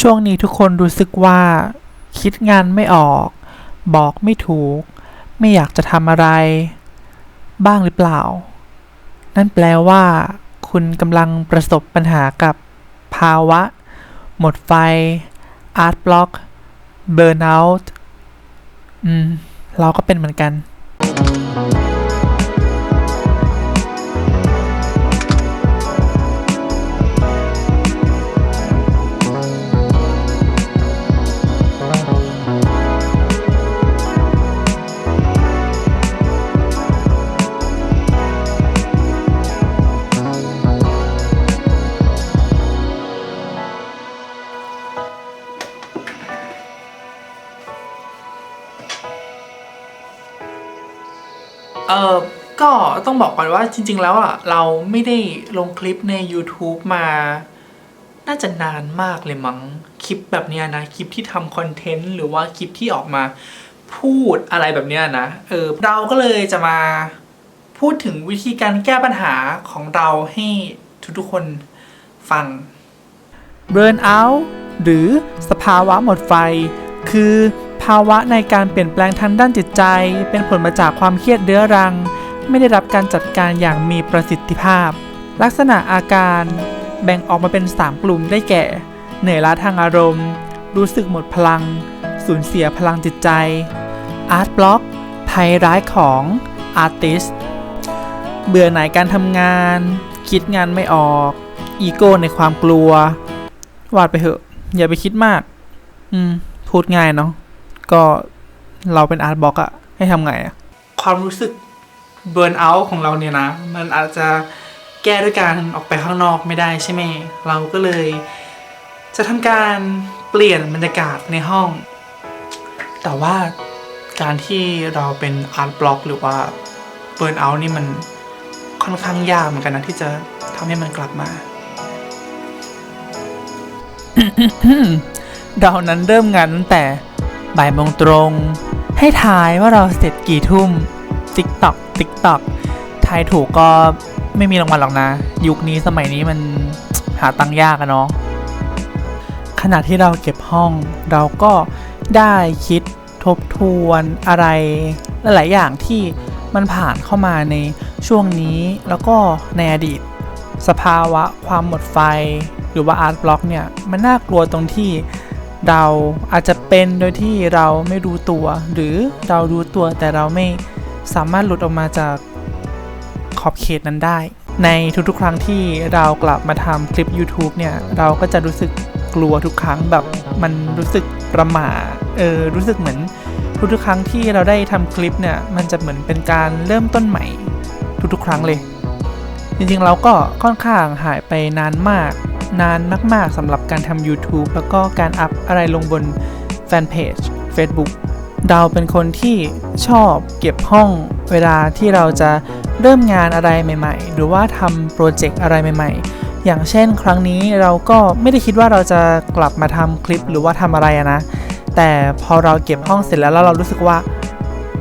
ช่วงนี้ทุกคนรู้สึกว่า คิดงานไม่ออก บอกไม่ถูก ไม่อยากจะทำอะไร บ้างหรือเปล่า นั่นแปลว่า คุณกำลังประสบปัญหากับภาวะ หมดไฟ อาร์ตบล็อกเบิร์นเอาท์อืม เราก็เป็นเหมือนกัน เออก็ต้องบอกก่อนว่าจริง ๆ แล้วอะเราไม่ได้ลงคลิปใน YouTube มา น่าจะนานมากเลยมั้งคลิปแบบเนี้ยนะ คลิปที่ทำคอนเทนต์หรือว่าคลิปที่ออกมาพูดอะไรแบบเนี้ยนะเออเราก็เลยจะมาพูดถึงวิธีการแก้ปัญหาของเราให้ทุกๆคนฟัง Burn out หรือสภาวะหมดไฟ คือ ภาวะในการเปลี่ยนแปลงทางด้านจิตใจ เป็นผลมาจากความเครียดเรื้อรัง ไม่ได้รับการจัดการอย่างมีประสิทธิภาพ ลักษณะอาการแบ่งออกมาเป็น 3 กลุ่มได้แก่ เหนื่อยล้าทางอารมณ์ รู้สึกหมดพลัง สูญเสียพลังจิตใจอาร์ตบล็อกภัยร้ายของอาร์ติสเบื่อหน่ายการทำงาน คิดงานไม่ออก อีโก้ในความกลัว วาดไปเถอะ อย่าไปคิดมาก อืม พูดง่ายเนาะ ก็เราเป็นอาร์ตบล็อกอะให้ทำไงอะความรู้สึกเบิร์นเอาท์ของเราเนี่ยนะ มันอาจจะแก้ด้วยการออกไปข้างนอกไม่ได้ใช่ไหม เราก็เลย จะทำการเปลี่ยนบรรยากาศในห้อง แต่ว่าการที่เราเป็นอาร์ตบล็อกหรือว่าเบิร์นเอาท์นี่มันค่อนข้างยากเหมือนกันนะที่จะทำให้มันกลับมาเรานั้นเริ่มงานตั้งแต่ บ่ายโมงตรง ให้ทายว่าเราเสร็จกี่ทุ่ม ติ๊กตอก ติ๊กตอก ทายถูกก็ไม่มีรางวัลหรอกนะ ยุคนี้สมัยนี้มันหาตังค์ยากอะเนาะ ขณะที่เราเก็บห้องเราก็ได้คิดทบทวนอะไรหลาย ๆ อย่างที่มันผ่านเข้ามาในช่วงนี้แล้วก็ในอดีต สภาวะความหมดไฟ หรือว่าอาร์ตบล็อกเนี่ย มันน่ากลัวตรงที่ เราอาจจะเป็นโดยที่เราไม่รู้ตัว หรือเรารู้ตัวแต่เราไม่สามารถหลุดออกมาจากขอบเขตนั้นได้ ในทุกๆ ครั้งที่เรากลับมาทำคลิป YouTube เนี่ย เราก็จะรู้สึกกลัวทุกครั้งแบบมันรู้สึกประหม่าเออรู้สึกเหมือนทุกๆครั้งที่เราได้ทำคลิปเนี่ย มันจะเหมือนเป็นการเริ่มต้นใหม่ทุกๆ ครั้งเลย จริงๆ เราก็ค่อนข้างหายไปนานมาก นานมาก ๆสำหรับการทำ YouTube แล้วก็การอัพอะไรลงบนแฟนเพจ Facebook เราเป็นคนที่ชอบเก็บห้องเวลาที่เราจะเริ่มงานอะไรใหม่ ๆ หรือว่าทำโปรเจกต์อะไรใหม่ ๆ อย่างเช่น ครั้งนี้เราก็ไม่ได้คิดว่าเราจะกลับมาทำคลิปหรือว่าทำอะไรนะ แต่พอเราเก็บห้องเสร็จแล้วแล้วเรารู้สึกว่า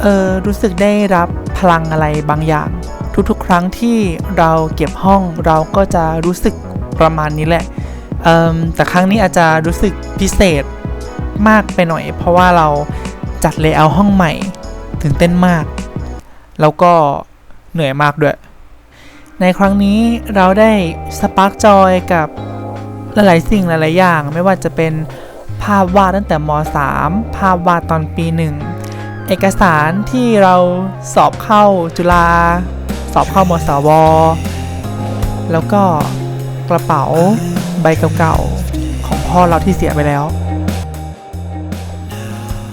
เออรู้สึกได้รับพลังอะไรบางอย่าง ทุกๆ ครั้งที่เราเก็บห้องเราก็จะรู้สึก ประมาณนี้แหละแต่ครั้งนี้อาจจะรู้สึกพิเศษมากไปหน่อย เพราะว่าเราจัดเลเยอร์ห้องใหม่ตื่นเต้นมาก แล้วก็เหนื่อยมากด้วย ในครั้งนี้เราได้สปาร์กจอยกับหลายๆสิ่งหลาย ๆ อย่าง ไม่ว่าจะเป็นภาพวาดตั้งแต่ม .3 ภาพวาดตอนปีหนึ่งเอกสารที่เราสอบเข้าจุฬาสอบเข้ามสว แล้วก็ กระเป๋าใบเก่าๆของพ่อเราที่เสียไปแล้ว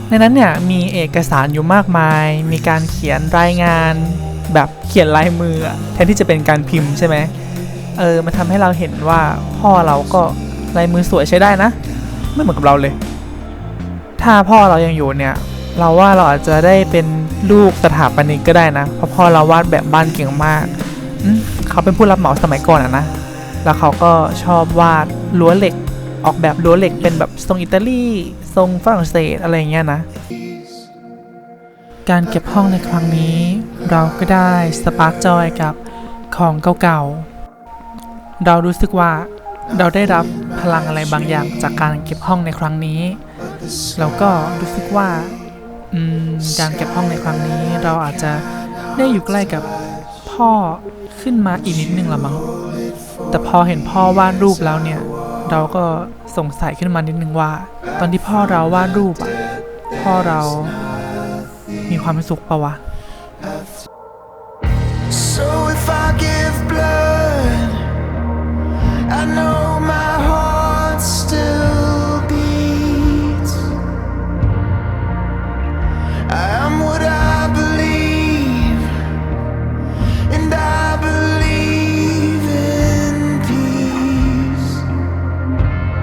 ในนั้นเนี่ยมีเอกสารอยู่มากมาย มีการเขียนรายงานแบบเขียนลายมือแทนที่จะเป็นการพิมพ์ใช่ไหมเออมันทำให้เราเห็นว่าพ่อเราก็ลายมือสวยใช้ได้นะ ไม่เหมือนกับเราเลย ถ้าพ่อเรายังอยู่เนี่ย เราว่าเราอาจจะได้เป็นลูกสถาปนิกก็ได้นะ เพราะพ่อเราวาดแบบบ้านเก่งมากเขาเป็นผู้รับเหมาสมัยก่อนอะนะ แล้วเขาก็ชอบวาดรั้วเหล็ก ออกแบบรั้วเหล็กเป็นแบบทรงอิตาลีทรงฝรั่งเศสอะไรเงี้ยนะ การเก็บห้องในครั้งนี้ เราก็ได้สปาร์กจอยกับของเก่าๆ เรารู้สึกว่าเราได้รับพลังอะไรบางอย่างจากการเก็บห้องในครั้งนี้ แล้วก็รู้สึกว่าการเก็บห้องในครั้งนี้ เราอาจจะได้อยู่ใกล้กับพ่อขึ้นมาอีกนิดนึงละมั้ง แต่พอเห็นพ่อวาดรูปแล้วเนี่ย เราก็สงสัยขึ้นมานิดนึงว่า ตอนที่พ่อเราวาดรูปอะพ่อเรามีความสุขปะวะ